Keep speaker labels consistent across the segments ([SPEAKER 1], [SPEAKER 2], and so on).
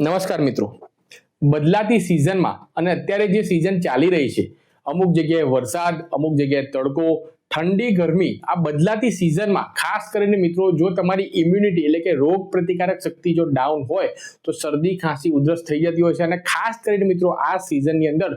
[SPEAKER 1] નમસ્કાર મિત્રો. બદલાતી સિઝનમાં અને અત્યારે જે સિઝન ચાલી રહી છે, અમુક જગ્યાએ વરસાદ, અમુક જગ્યાએ તડકો, ઠંડી, ગરમી, આ બદલાતી સિઝનમાં ખાસ કરીને મિત્રો જો તમારી ઇમ્યુનિટી એટલે કે રોગ પ્રતિકારક શક્તિ જો ડાઉન હોય, તો શરદી, ખાંસી, ઉધરસ થઈ જતી હોય છે અને ખાસ કરીને મિત્રો આ સિઝનની અંદર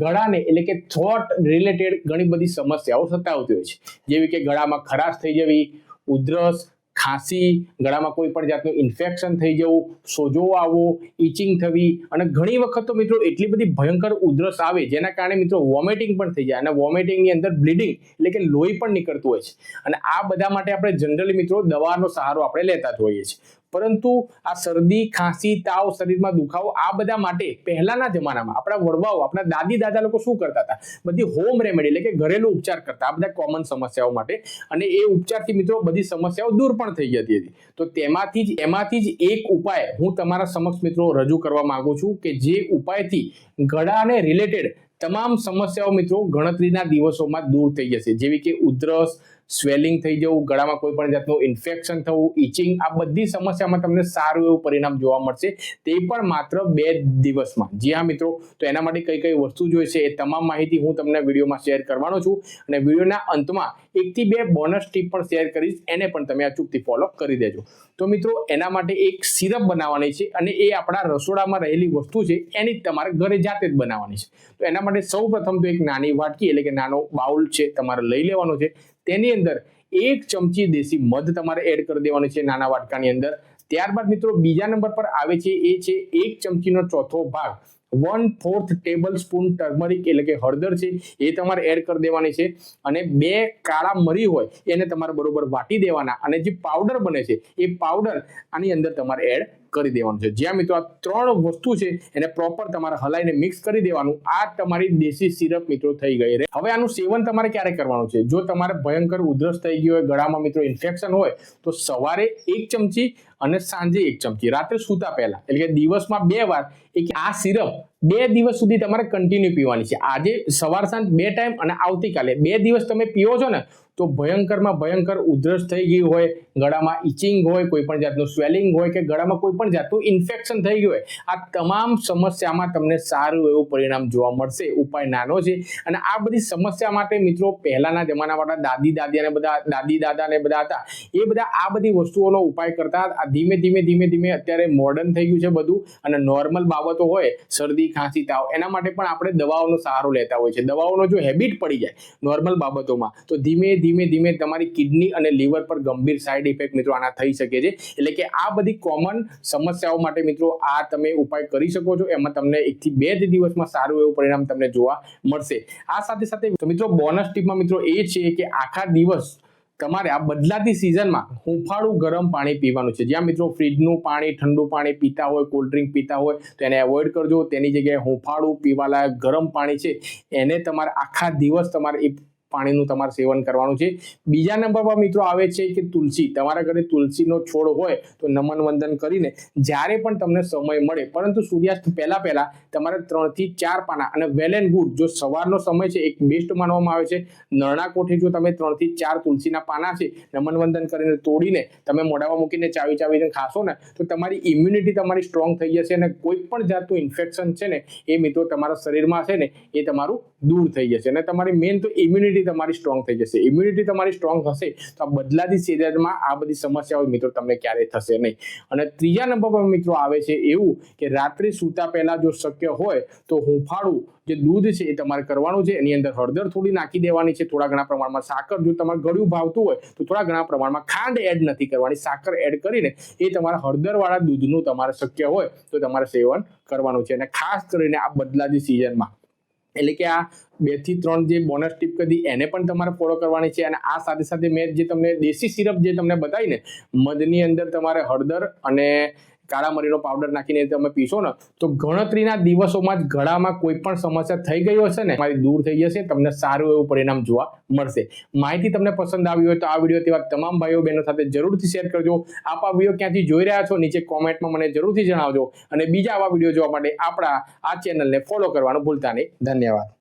[SPEAKER 1] ગળાને એટલે કે થોટ રિલેટેડ ઘણી બધી સમસ્યાઓ સતાવતી હોય છે. જેવી કે ગળામાં ખરાશ થઈ જવી, ઉધરસ ખાંસી ગળામાં કોઈ પણ જાતનું ઇન્ફેક્શન થઈ જવું, સોજો આવવો ઇચિંગ થવી અને ઘણી વખત તો મિત્રો એટલી બધી ભયંકર ઉધરસ આવે જેના કારણે મિત્રો વોમિટિંગ પણ થઈ જાય. અને વોમિટિંગની અંદર બ્લીડિંગ એટલે કે લોહી પણ નીકળતું હોય છે. અને આ બધા માટે આપણે જનરલી મિત્રો દવાનો સહારો આપણે લેતા જ હોઈએ છીએ. પરંતુ આ શરદી, ખાંસી, તાવ, શરીરમાં દુખાવો, આ બધા માટે પહેલાના જમાનામાં આપણા વડવાઓ, આપણા દાદી દાદા લોકો શું કરતા હતા? બધી હોમ રેમેડી એટલે કે ઘરેલું ઉપચાર કરતા. આ બધા કોમન સમસ્યાઓ માટે. અને એ ઉપચારથી મિત્રો બધી સમસ્યાઓ દૂર પણ થઈ જતી હતી. તો તેમાંથી જ, એમાંથી જ એક ઉપાય હું તમારા સમક્ષ મિત્રો રજૂ કરવા માંગુ છું કે જે ઉપાયથી ગળાને રિલેટેડ તમામ સમસ્યાઓ મિત્રો ગણતરીના દિવસોમાં દૂર થઈ જશે. જેવી કે ઉધરસ સ્વેલિંગ થઈ જવું, ગળામાં કોઈ પણ જાતનું ઇન્ફેક્શન થવું ઇચિંગ આ બધી સમસ્યામાં તમને સારું એવું પરિણામ જોવા મળશે. તે પણ માત્ર બે દિવસમાં. જી હા, મિત્રો. તો એના માટે કઈ કઈ વસ્તુ જોઈશે એ તમામ માહિતી હું તમને વિડીયોમાં શેર કરવાનો છું. અને વિડીયોના અંતમાં એકથી બે બોનસ ટીપ પણ શેર કરીશ. એને પણ તમે અચૂકથી ફોલો કરી દેજો. તો મિત્રો, એના માટે એક સિરપ બનાવવાની છે અને એ આપણા રસોડામાં રહેલી વસ્તુ છે. એની તમારે ઘરે જાતે જ બનાવવાની છે. તો એના માટે સૌ પ્રથમ તો એક નાની વાટકી એટલે કે નાનો બાઉલ છે, તમારે લઈ લેવાનો છે. તેની અંદર એક ચમચી દેશી મધ તમારે એડ કરી દેવાનું છે નાના વાટકાની અંદર. ત્યારબાદ મિત્રો બીજા નંબર પર આવે છે એ છે એક ચમચીનો ચોથો ભાગ. One fourth tablespoon turmeric એટલે કે હળદર છે, એ તમારે એડ કરી દેવાની છે. અને બે કાળા મરી હોય, એને તમારે બરોબર વાટી દેવાના. અને જે પાવડર બને છે, એ પાવડર આની અંદર તમારે એડ કરી દેવાનું છે. જ્યાં મિત્રો આ ત્રણ વસ્તુ છે, એને પ્રોપર તમારે હલાઈને મિક્સ કરી દેવાનું. આ તમારી દેશી સિરપ મિત્રો થઈ ગઈ રહે હવે આનું સેવન તમારે ક્યારે કરવાનું છે? જો તમારે ભયંકર ઉધરસ થઈ ગઈ હોય, ગળામાં મિત્રો ઇન્ફેક્શન હોય, તો સવારે એક ચમચી અને સાંજે એક ચમચી. રાત્રે સૂતા પહેલા. એટલે કે દિવસમાં બે વાર એક આ સિરપ બે દિવસ સુધી તમારે કન્ટિન્યુ પીવાની છે. આજે સવાર સાંજ બે ટાઈમ અને આવતીકાલે. બે દિવસ તમે પીવો છો ને, તો ભયંકરમાં ભયંકર ઉધરસ થઈ ગઈ હોય, ગળામાં ઇચિંગ હોય, કોઈ પણ જાતનું સ્વેલિંગ હોય કે ગળામાં કોઈ પણ જાતનું ઇન્ફેક્શન થઈ ગયું હોય, આ તમામ સમસ્યામાં તમને સારું એવું પરિણામ જોવા મળશે. ઉપાય નાનો છે. અને આ બધી સમસ્યા માટે મિત્રો, પહેલાના જમાનાવાળા દાદી દાદી અને બધા, દાદી દાદા ને બધા હતા, એ બધા આ બધી વસ્તુઓનો ઉપાય કરતા ધીમે ધીમે ધીમે ધીમે અત્યારે મોડર્ન થઈ ગયું છે બધું. અને નોર્મલ બાબતો હોય, શરદી ખાંસી તાવ એના માટે પણ આપણે દવાઓનો સહારો લેતા હોય છે દવાઓનો જો હેબિટ પડી જાય નોર્મલ બાબતોમાં, તો ધીમે ધીમે ધીમે તમારી કિડની અને લીવર પર ગંભીર સાઈડ ઇફેક્ટ મિત્રો આના થઈ શકે છે. એટલે કે આ બધી કોમન સમસ્યાઓ માટે મિત્રો આ તમે ઉપાય કરી શકો છો. એમાં તમને એકથી બે જ દિવસમાં સારું એવું પરિણામ તમને જોવા મળશે. આ સાથે સાથે મિત્રો બોનસ ટીપમાં મિત્રો એ છે કે આખા દિવસ તમારે આ બદલાતી સિઝનમાં હુંફાળું ગરમ પાણી પીવાનું છે. જ્યાં મિત્રો ફ્રીજનું પાણી, ઠંડુ પાણી પીતા હોય કોલ્ડ ડ્રિંક પીતા હોય, તો એને એવોઇડ કરજો. તેની જગ્યાએ હુંફાળું પીવાલાયક ગરમ પાણી છે. એને તમારે આખા દિવસ તમારે એ પાણીનું તમારે સેવન કરવાનું છે. બીજા નંબર પર મિત્રો આવે છે કે તુલસી. તમારા ઘરે તુલસીનો છોડ હોય તો નમન વંદન કરીને જ્યારે પણ તમને સમય મળે, પરંતુ સૂર્યાસ્ત પહેલાં પહેલાં તમારે ત્રણથી ચાર પાના અને વેલ એન્ડ ગુડ જો સવારનો સમય છે, એક બેસ્ટ માનવામાં આવે છે. નરણા કોઠે જો તમે ત્રણથી ચાર તુલસીના પાના છે, નમન વંદન કરીને તોડીને તમે મોઢામાં મૂકીને ચાવી ચાવીને ખાશો ને, તો તમારી ઇમ્યુનિટી તમારી સ્ટ્રોંગ થઈ જશે અને કોઈ પણ જાતનું ઇન્ફેક્શન છે ને, એ મિત્રો તમારા શરીરમાં છે ને, એ તમારું દૂર થઈ જશે. અને તમારી મેઇન તો ઇમ્યુનિટી તમારી સ્ટ્રોંગ થઈ જશે. ઇમ્યુનિટી તમારી સ્ટ્રોંગ હશે, તો આ બદલાતી સિઝનમાં આ બધી સમસ્યાઓ મિત્રો તમને ક્યારેય થશે નહીં. અને ત્રીજા નંબર પર મિત્રો આવે છે એવું કે રાત્રે સૂતા પહેલા જો શક્ય હોય, તો હુંફાળું જે દૂધ છે એ તમારે કરવાનું છે. એની અંદર હળદર થોડી નાખી દેવાની છે. થોડા ઘણા પ્રમાણમાં સાકર જો તમારે ગળ્યું ભાવતું હોય, તો થોડા ઘણા પ્રમાણમાં ખાંડ એડ નથી કરવાની. સાકર એડ કરીને એ તમારા હળદરવાળા દૂધનું તમારે શક્ય હોય, તો તમારે સેવન કરવાનું છે. અને ખાસ કરીને આ બદલાતી સિઝનમાં એટલે કે આ બેથી ત્રણ જે બોનસ ટીપ કરી એને પણ તમારે ફોલો કરવાની છે અને આ સાથે સાથે મેં જે તમને દેશી સિરપ જે તમને બતાવી ને મધની અંદર તમારે હળદર અને કાળા મરીનો પાવડર નાખીને તમે પીશો ને, તો ગણતરીના દિવસોમાં જ ગળામાં કોઈ પણ સમસ્યા થઈ ગઈ હશે ને મારી દૂર થઈ જશે, તમને સારું એવું પરિણામ જોવા મળશે. માહિતી તમને પસંદ આવી હોય તો આ વીડિયો તેવા તમામ ભાઈઓ બહેનો સાથે જરૂરથી શેર કરજો. આપ આ વીડિયો ક્યાંથી જોઈ રહ્યા છો, નીચે કોમેન્ટમાં મને જરૂરથી જણાવજો. અને બીજા આવા વીડિયો જોવા માટે આપણા આ ચેનલને ફોલો કરવાનું ભૂલતા નહીં. ધન્યવાદ.